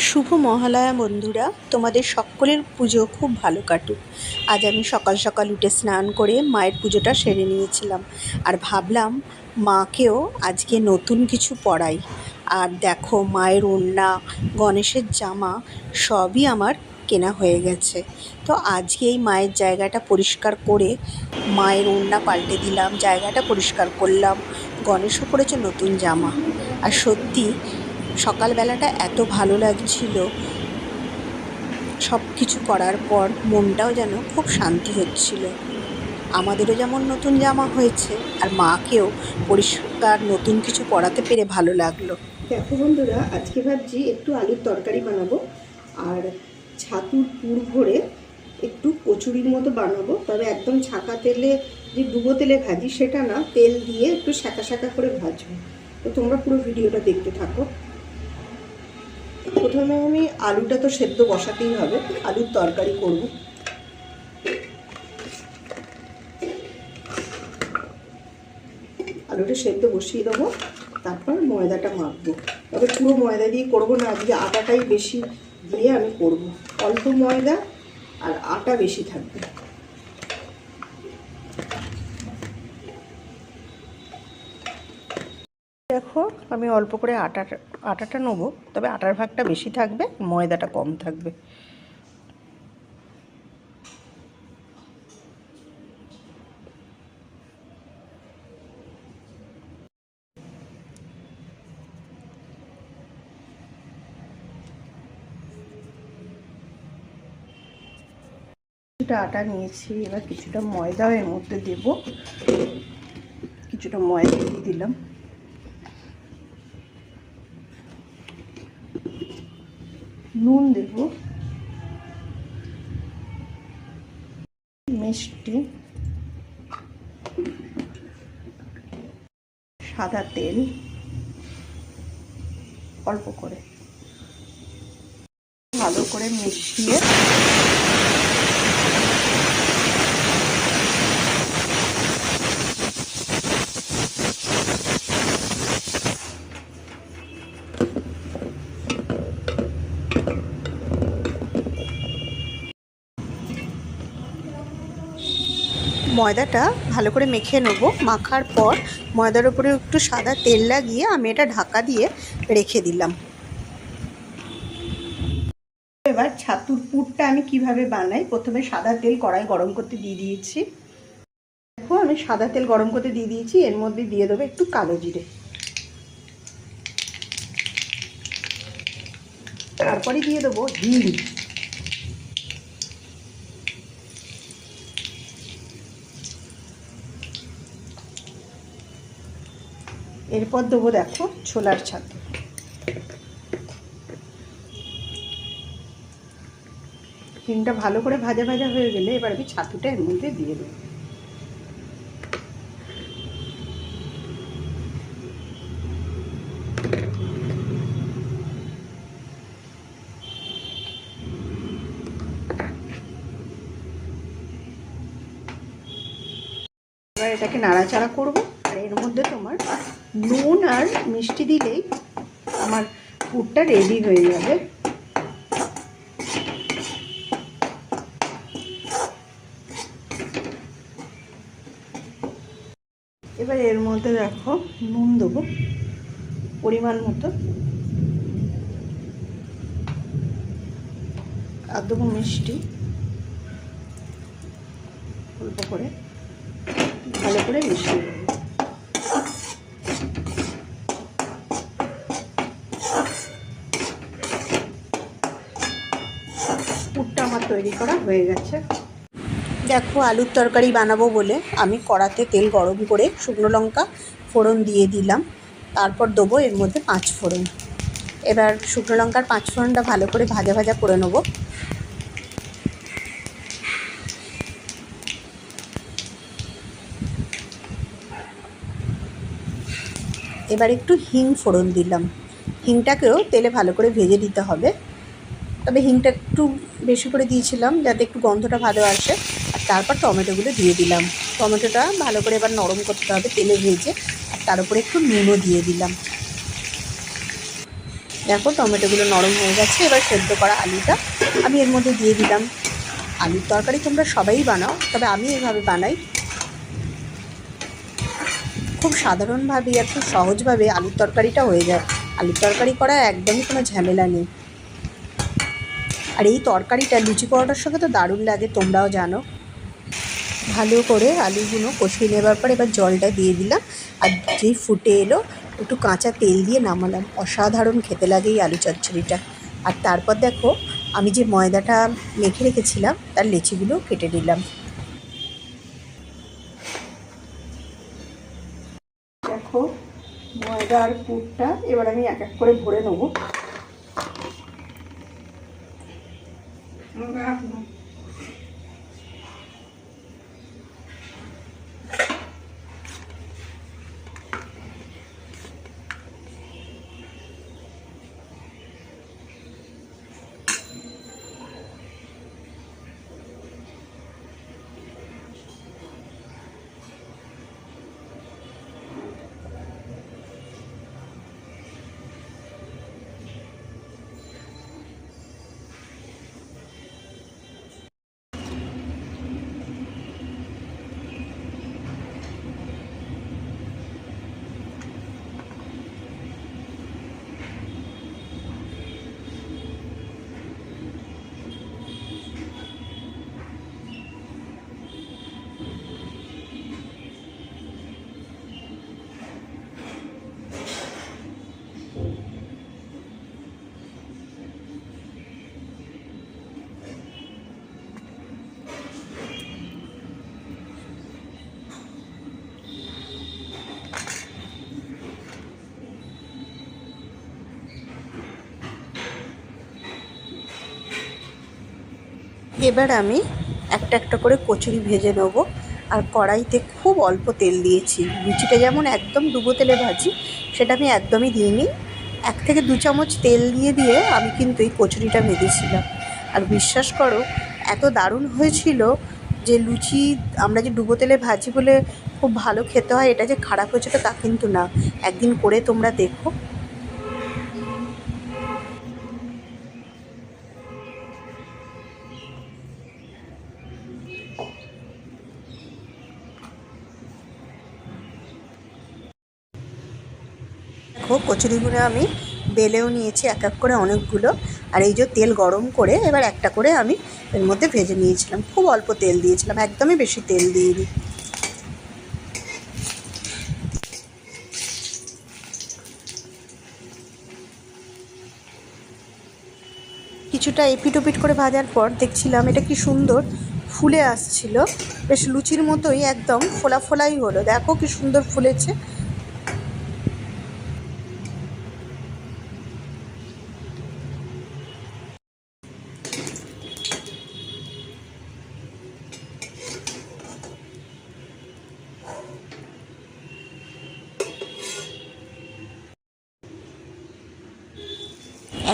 শুভ মহালয়া বন্ধুরা। তোমাদের সকলের পুজো খুব ভালো কাটুক। আজ আমি সকাল সকাল উঠে স্নান করে মায়ের পুজোটা সেরে নিয়েছিলাম। আর ভাবলাম, মাকেও আজকে নতুন কিছু পরাই আর দেখো, মায়ের ওড়না, গণেশের জামা সবই আমার কেনা হয়ে গেছে। তো আজকে এই মায়ের জায়গাটা পরিষ্কার করে মায়ের ওড়না পাল্টে দিলাম, জায়গাটা পরিষ্কার করলাম। গণেশও পড়েছে নতুন জামা। আর সত্যি সকালবেলাটা এত ভালো লাগছিল। সব কিছু করার পর মনটাও যেন খুব শান্তি হচ্ছিল। আমাদেরও যেমন নতুন জামা হয়েছে, আর মাকেও পরিষ্কার নতুন কিছু পরাতে পেরে ভালো লাগল। দেখো বন্ধুরা, আজকে ভাবছি একটু আলুর তরকারি বানাবো, আর ছাতুর পুর ভরে একটু কচুরির মতো বানাবো। তবে একদম ছাকা তেলে যে ডুবো তেলে ভাজি, সেটা না, তেল দিয়ে একটু শাঁকা শাঁকা করে ভাজবো। তো তোমরা পুরো ভিডিওটা দেখতে থাকো। প্রথমে আমি আলুটা তো সেদ্ধ বসাতেই হবে, আলুর তরকারি করব। আলুটা সেদ্ধ বসিয়ে দেবো, তারপর ময়দাটা মাখবো। তবে পুরো ময়দা দিয়ে করব না, আজকে আটাটাই বেশি দিয়ে আমি করব। অল্প ময়দা আর আটা বেশি থাকবে। দেখো, আমি অল্প করে আটাটা আটাটা নেব, তবে আটার ভাগটা বেশি থাকবে, ময়দাটা কম থাকবে। কিছুটা আটা নিয়েছি, এবার কিছুটা ময়দাও এর মধ্যে দেব। কিছুটা ময়দা দিয়ে দিলাম। নুন দেব। মিষ্টি। সাদা তেল। অল্প করে। ভালো করে মিশিয়ে ময়দাটা ভালো করে মেখে নেব। মাখার পর ময়দার উপরে একটু সাদা তেল লাগিয়ে আমি এটা ঢাকা দিয়ে রেখে দিলাম। এবার ছাতুর পুরটা আমি কীভাবে বানাই? প্রথমে সাদা তেল কড়াই গরম করতে দিয়ে দিয়েছি। দেখো, আমি সাদা তেল গরম করতে দিয়ে দিয়েছি, এর মধ্যে দিয়ে দেবো একটু কালো জিরে। তারপরে দিয়ে দেবো হিং এরপর দেবো দেখো ছোলার ছাতু হিংটা ভালো করে ভাজা ভাজা হয়ে গেলে এবার আমি ছাতুটা এর মধ্যে দিয়ে দেবো। এবার এটাকে নাড়াচাড়া করব আর এর মধ্যে তোমার নুন আর মিষ্টি দিলেই আমার পুরটা রেডি হয়ে যাবে। এবার এর মধ্যে দেখো নুন দেবো, পরিমাণ মতো। আর দেবো মিষ্টি। অল্প করে, ভালো করে মিশিয়ে দেবো পুরটা আমার তৈরি করা হয়ে গেছে। দেখো, আলুর তরকারি বানাবো বলে আমি কড়াতে তেল গরম করে শুকনো লঙ্কা ফোড়ন দিয়ে দিলাম। তারপর দেবো এর মধ্যে পাঁচ ফোড়ন। এবার শুকনো লঙ্কার পাঁচ ফোড়নটা ভালো করে ভাজা ভাজা করে নেব। এবার একটু হিং ফোড়ন দিলাম। হিংটাকেও তেলে ভালো করে ভেজে দিতে হবে। তবে হিংটা একটু বেশি করে দিয়েছিলাম যাতে একটু গন্ধটা ভালো আসে। আর তারপর টমেটোগুলো দিয়ে দিলাম। টমেটোটা ভালো করে এবার নরম করতে হবে তেলে ভেজে। আর তার উপরে একটু নুনও দিয়ে দিলাম। দেখো টমেটোগুলো নরম হয়ে গেছে, এবার সেদ্ধ করা আলুটা আমি এর মধ্যে দিয়ে দিলাম। আলুর তরকারি তোমরা সবাই বানাও, তবে আমি এইভাবে বানাই। খুব সাধারণভাবেই আর খুব সহজভাবে আলুর তরকারিটা হয়ে যায়। আলুর তরকারি করা একদমই কোনো ঝামেলা নেই। আর এই তরকারিটা, লুচি পরোটার সঙ্গে তো দারুণ লাগে, তোমরাও জানো। ভালো করে আলুগুলো কষিয়ে নেবার পর এবার জলটা দিয়ে দিলাম। আর যেই ফুটে এলো, একটু কাঁচা তেল দিয়ে নামালাম। অসাধারণ খেতে লাগে এই আলু চচ্চড়িটা। আর তারপর দেখো, আমি যে ময়দাটা মেখে রেখেছিলাম, তার লেচিগুলো কেটে নিলাম। দেখো, ময়দার পুরটা এবার আমি এক এক করে ভরে নেব। Ну, как, ну. এবার আমি একটা একটা করে কচুরি ভেজে নেব। আর কড়াইতে খুব অল্প তেল দিয়েছি। লুচিটা যেমন একদম ডুবো তেলে ভাজি, সেটা আমি একদমই দিইনি। এক থেকে দু চামচ তেল দিয়ে দিয়ে আমি কিন্তু এই কচুরিটা ভেজেছিলাম। আর বিশ্বাস করো, এত দারুণ হয়েছিল যে লুচি আমরা যে ডুবো তেলে ভাজি বলে খুব ভালো খেতে হয়, এটা যে খারাপ হয়েছিল তা কিন্তু না। একদিন করে তোমরা দেখো। দেখো কচুরিগুলো আমি বেলেও নিয়েছি এক এক করে অনেকগুলো। আর এই যে তেল গরম করে এবার একটা করে আমি এর মধ্যে ভেজে নিয়েছিলাম। খুব অল্প তেল দিয়েছিলাম, একদমই বেশি তেল দিইনি। কিছুটা এপিট ওপিট করে ভাজার পর দেখছিলাম এটা কি সুন্দর ফুলে আসছিল। বেশ লুচির মতোই একদম, ফোলা ফোলাই হলো। দেখো কি সুন্দর ফুলেছে।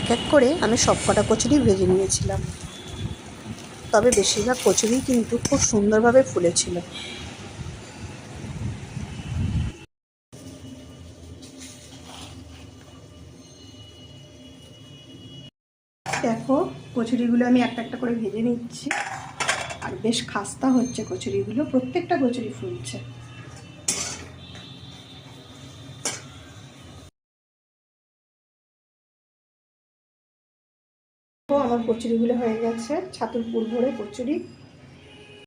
এক এক করে আমি সব কটা কচুরি ভেজে নিয়েছিলাম। তবে বেশিরভাগ কচুরি কিন্তু খুব সুন্দরভাবে ফুলেছিল। দেখো, কচুরিগুলো আমি একটা একটা করে ভেজে নিচ্ছি। আর বেশ খাস্তা হচ্ছে কচুরিগুলো, প্রত্যেকটা কচুরি ফুলছে। আমার কচুরিগুলো হয়ে গেছে ছাতুর পুর ভরে কচুরি।